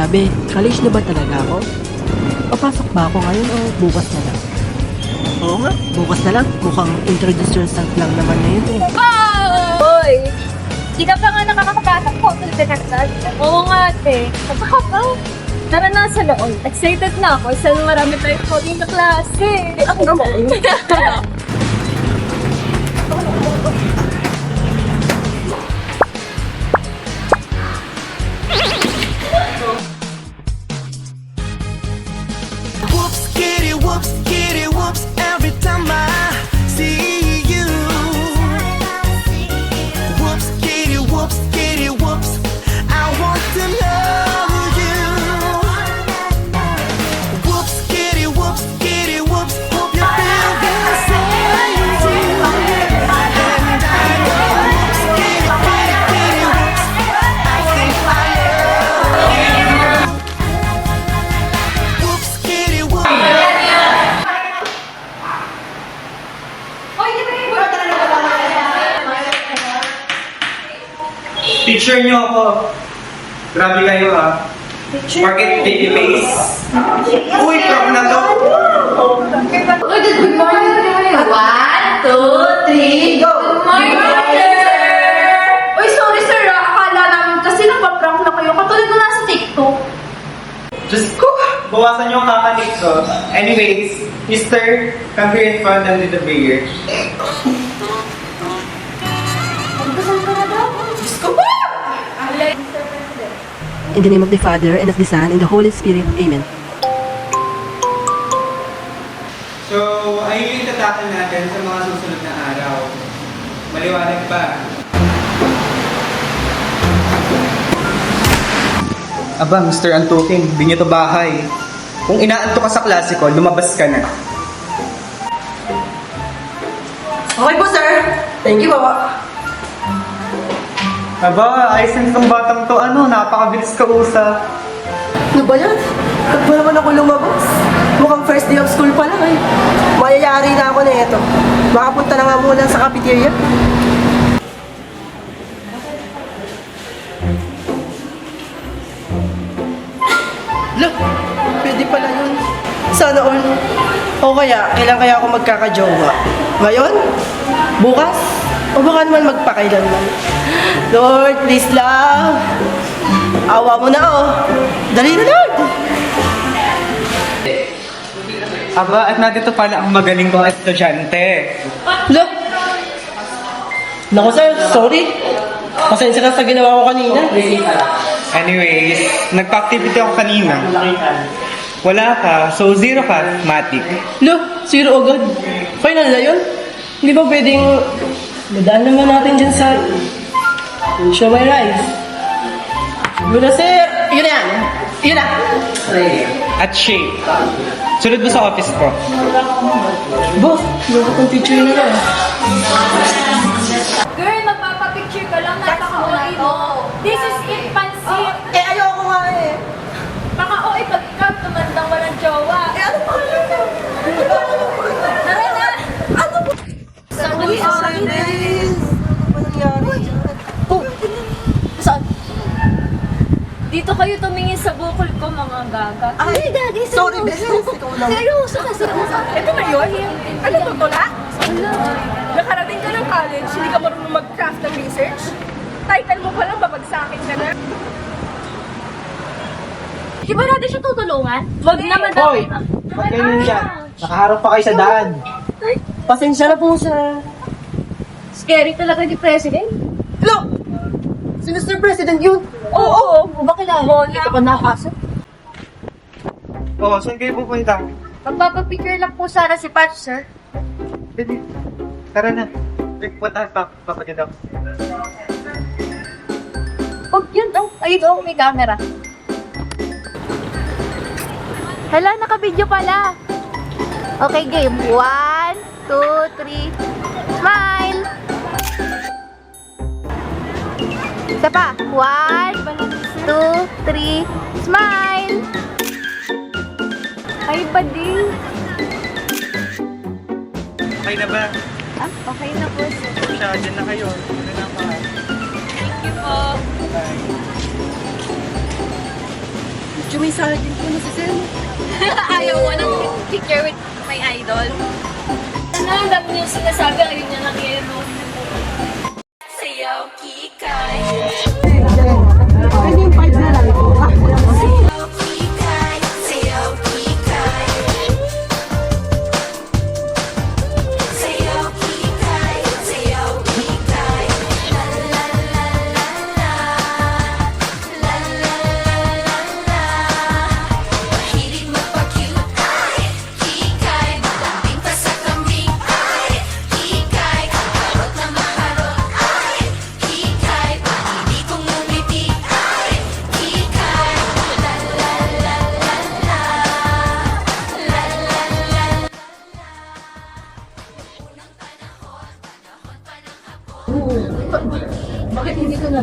sabi, college na ba talaga ako? Papasok ba ako ngayon o bukas na lang? Oo nga, bukas na lang. Mukhang introduce yourself lang naman na yun eh. Hoy! Di ka pa nga nakakapasok po sa direktor. Oo nga, ate. Saka pa. Tara na sa loob. Excited na ako. Isa na marami tayong coding na klase. Ang galing. Picture nyo ako. Grabe kayo ha. Market baby face. Uy, prank na to. Good morning, good morning. One, two, three, go! Good morning, sir! Uy, sorry, sir. ah. Akala namin kasi napaprank na kayo. Katulad ko nasa TikTok. Diyos ko, bawasan nyo ang kakanik ko. Anyways, Mister, come here in front and do the prayer. In the name of the Father, and of the Son, and the Holy Spirit. Amen. So, ayun yung tatakan natin sa mga susunod na araw. Maliwanag pa. Aba, Mr. Antuking, di to bahay. Kung inaanto ka sa klasiko, lumabas ka na. Okay po, sir. Thank you po. Aba, ayos na itong batang to. Ano, napakabilis ka usap. Ano ba yan? Ba't ba naman ako lumabas? Mukhang first day of school pa lang eh. Mayayari na ako na ito. Makapunta na nga muna sa cafeteria. Look, pwede pala yun. Sana all. O kaya, kailan kaya ako magkakajowa? Ngayon? Bukas? O baka naman magpakailanman? Lord, please love. Awa mo na oh. Dali na Lord. Aba, at nandito pala ang magaling kong estudyante. Look. Naku sir, sorry. Pasensya ka sa ginawa ko kanina. Anyways, nagpa-activity ako kanina. Wala ka, so zero ka, matic. Look, zero agad. Final na yun. Hindi ba pwedeng madaan naman natin dyan sa show my rice? Yun na sir. Yun na yan. Yun na. At shape. Sunod mo sa office ko. Boss, yung kong picture na lang. Girl, magpapapicture ka lang. Napaka-OA mo. This is it, pansit. Eh, ayoko nga eh. Baka OA pag ikaw tumandang walang jowa. Eh, ano pa yun? Tara na. Uy, sorry, Liz. Ano ba nangyari? Oh, saan? Dito kayo tumingin sa bukol ko, mga gaga. Ay, gagi, sorry, Beses. Ikaw lang. Seryoso ka, seryoso. Ito na yun? Ano to, tula? Wala. Nakarating ka ng college, hindi ka marunong mag-craft ng research? Title mo pa lang, babagsakin ka na. Di ba natin siya tutulungan? Wag naman Hoy! Ba't ganyan dyan? Nakaharap pa kayo sa daan. Pasensya na po, sir. Scary talaga ni President. Look! Si Mr. President yun. Oo, oo. Oh, ba kilala? Hindi ka pa nakasap. Oo, saan kayo pupunta? Magpapapicture lang po sana si Patch, sir. Dali. Tara na. Wait, punta pa. Papagod ako. Huwag yun, oh. Ayun, oh, may camera. Hala, naka-video pala. Okay, game. One, two, three. Smile! Isa pa. One, two, three. Smile! Ay, bading. Okay na ba? Ah, okay na po. Siya, dyan na kayo. Ano na pa? Thank you po. Bye. Jumay sa akin ko na si Sen. Ayaw mo ng picture with my idol. Ano ang dami niyo sinasabi? Ayun niya lang yun. Yeah. Ang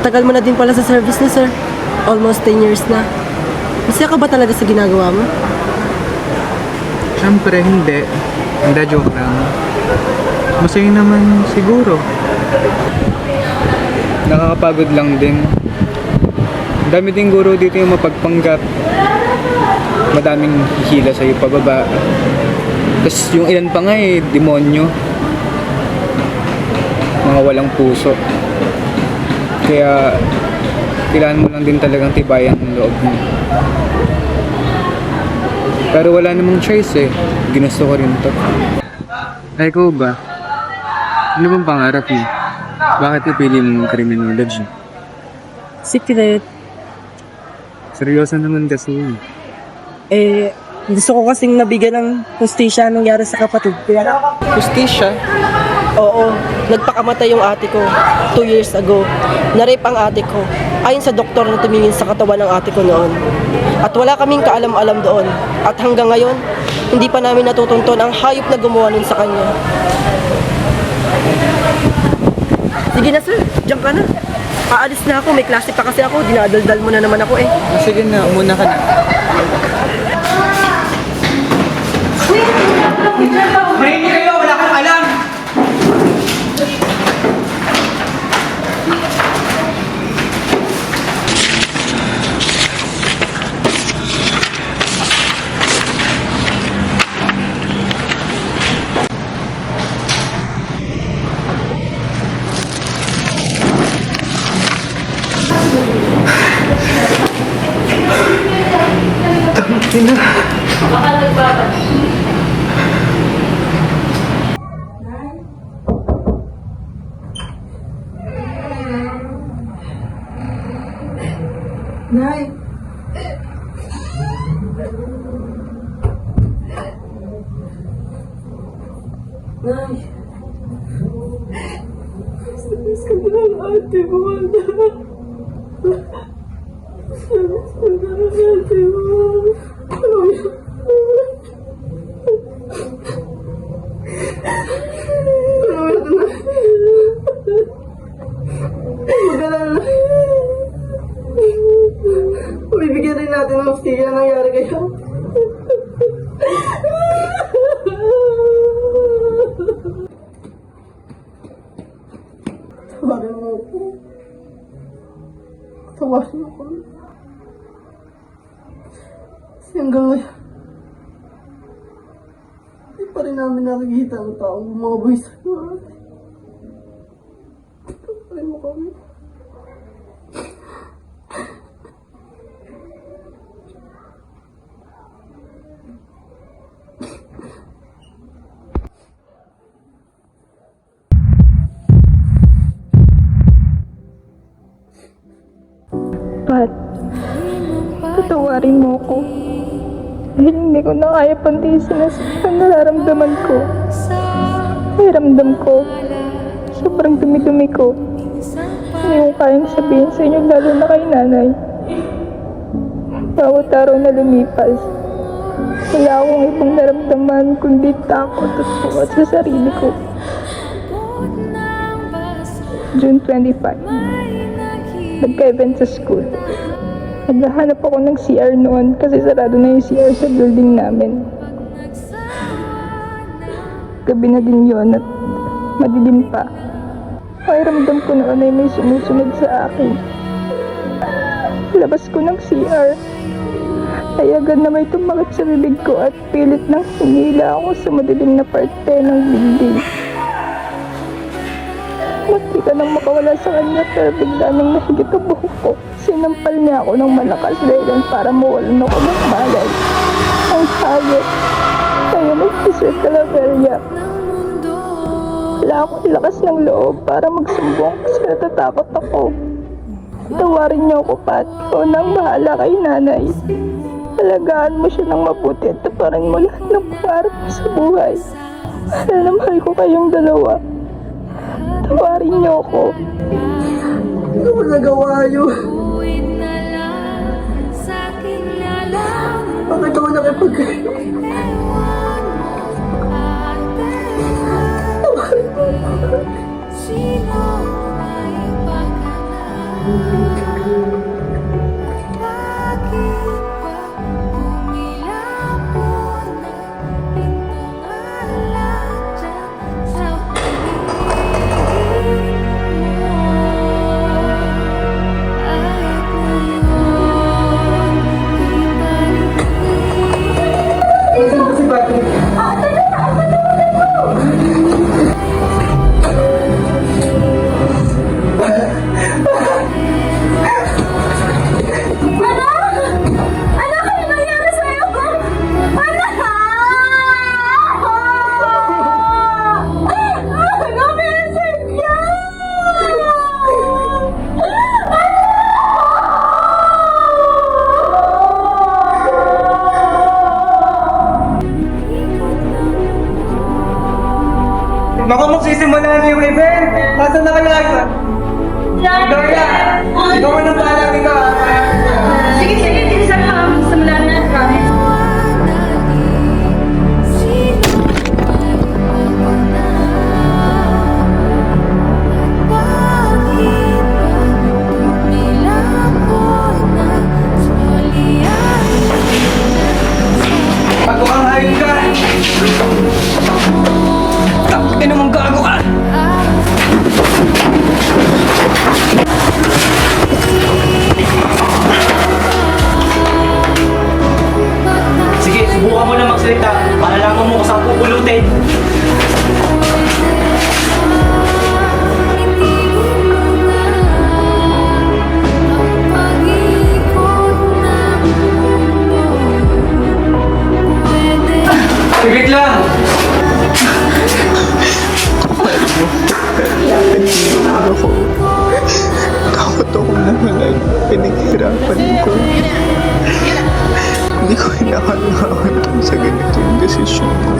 tagal mo na din pala sa service na, sir. Almost 10 years na. Masaya ka ba talaga sa ginagawa mo? Siyempre, hindi. Hindi, joke lang. Masaya naman siguro. Nakakapagod lang din. Dami din guro dito yung mapagpanggap. Madaming hihila sa'yo pababa. Tapos yung ilan pa nga eh, demonyo. Mga walang puso. Kaya, kailangan mo lang din talagang tibayan ang loob mo. Pero wala namang choice eh. Ginusto ko rin to. Ay, ikaw ba? Ano bang pangarap mo? Bakit napili mo criminology? Secret. Seryoso naman kasi yun. Eh, gusto ko kasing nabigyan ng hustisya anong nangyari sa kapatid ko. Justisya? Oo, nagpakamatay yung ate ko two years ago. Narip ang ate ko. Ayon sa doktor na tumingin sa katawan ng ate ko noon. At wala kaming kaalam-alam doon. At hanggang ngayon, hindi pa namin natutunton ang hayop na gumawa nun sa kanya. Sige na sir, diyan ka na. Aalis na ako, may klase pa kasi ako. Dinadaldal mo na naman ako eh. Sige na, umuna ka na. Mahinig kayo, wala kang alam! Nay. Nay. Sabis ka na ang ate mo, anak. Nakikita ang taong bumaboy sa natin. Tawagan mo kami. Pat, patawarin mo ko. Dahil hindi ko na kaya pantisin ang nararamdaman ko. May ramdam ko. Sobrang dumi-dumi ko. Hindi ko kayang sabihin sa inyo lalo na kay nanay. Bawat araw na lumipas, wala akong ibang naramdaman kundi takot at bukat sa sarili ko. June 25. Nagka-event sa school. Naghahanap ako ng CR noon kasi sarado na yung CR sa building namin. Gabi na din yon at madilim pa. Pakiramdam ko noon ay may sumusunod sa akin. Labas ko ng CR. Ay agad na may tumakit sa bibig ko at pilit nang hinila ako sa madilim na parte ng building. Munti ka nang makawala sa kanya pero bigla nang nahigit ang buhok ko. Sinampal niya ako ng malakas dahilan para mawalan ako ng malay. Ang hayop. Kaya nag-isip Calaveria. Wala akong lakas ng loob para magsumbong kasi natatakot ako. Tawarin niyo ako, Pat. Ikaw nang bahala kay nanay. Alagaan mo siya ng mabuti at taparin mo lahat ng pangarap mo sa buhay. Mahal na mahal ko kayong dalawa. Tawarin niyo ako. Ano mo nagawa yun? Bakit ako nakipag... Anak, Magsisimula na yung event. Nasaan na kaya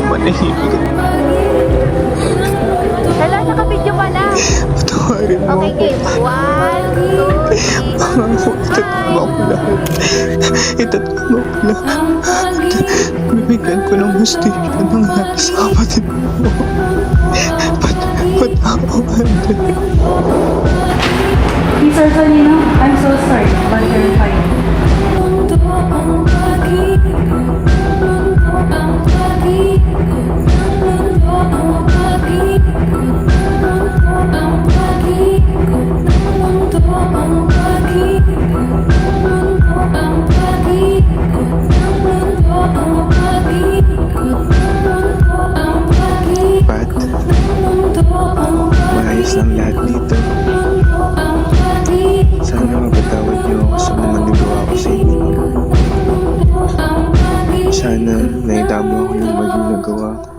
manahimik. Hala, nakabidyo pala. Patawarin mo Okay, game. One, two, three. Pangako, itatama ko lahat. Itatama ko lahat. Bibigyan ko ng hustisya ng nangyari sa kapatid mo. Pat, patawarin mo. Mr. Salino, I'm so sorry, but you're fine. Sana naidamo ako yung mali nagawa ko.